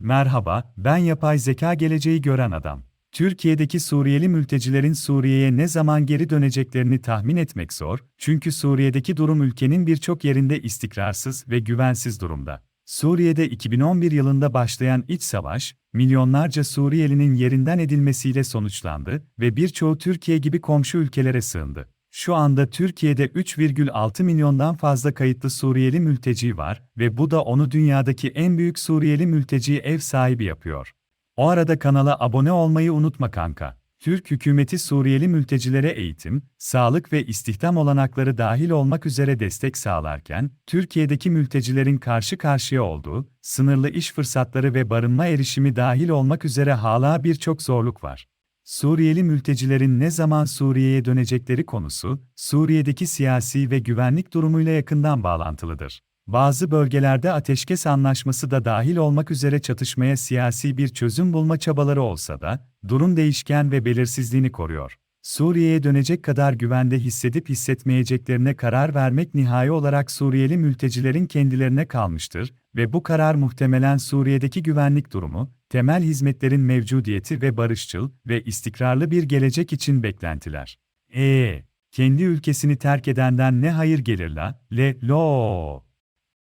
Merhaba, ben yapay zeka geleceği gören adam. Türkiye'deki Suriyeli mültecilerin Suriye'ye ne zaman geri döneceklerini tahmin etmek zor, çünkü Suriye'deki durum ülkenin birçok yerinde istikrarsız ve güvensiz durumda. Suriye'de 2011 yılında başlayan iç savaş, milyonlarca Suriyelinin yerinden edilmesiyle sonuçlandı ve birçoğu Türkiye gibi komşu ülkelere sığındı. Şu anda Türkiye'de 3,6 milyondan fazla kayıtlı Suriyeli mülteci var ve bu da onu dünyadaki en büyük Suriyeli mülteci ev sahibi yapıyor. O arada kanala abone olmayı unutma kanka. Türk hükümeti Suriyeli mültecilere eğitim, sağlık ve istihdam olanakları dahil olmak üzere destek sağlarken, Türkiye'deki mültecilerin karşı karşıya olduğu, sınırlı iş fırsatları ve barınma erişimi dahil olmak üzere hala birçok zorluk var. Suriyeli mültecilerin ne zaman Suriye'ye dönecekleri konusu, Suriye'deki siyasi ve güvenlik durumuyla yakından bağlantılıdır. Bazı bölgelerde ateşkes anlaşması da dahil olmak üzere çatışmaya siyasi bir çözüm bulma çabaları olsa da, durum değişken ve belirsizliğini koruyor. Suriye'ye dönecek kadar güvende hissedip hissetmeyeceklerine karar vermek nihai olarak Suriyeli mültecilerin kendilerine kalmıştır ve bu karar muhtemelen Suriye'deki güvenlik durumu, temel hizmetlerin mevcudiyeti ve barışçıl ve istikrarlı bir gelecek için beklentiler. Eee, kendi ülkesini terk edenden ne hayır gelir la, le, lo.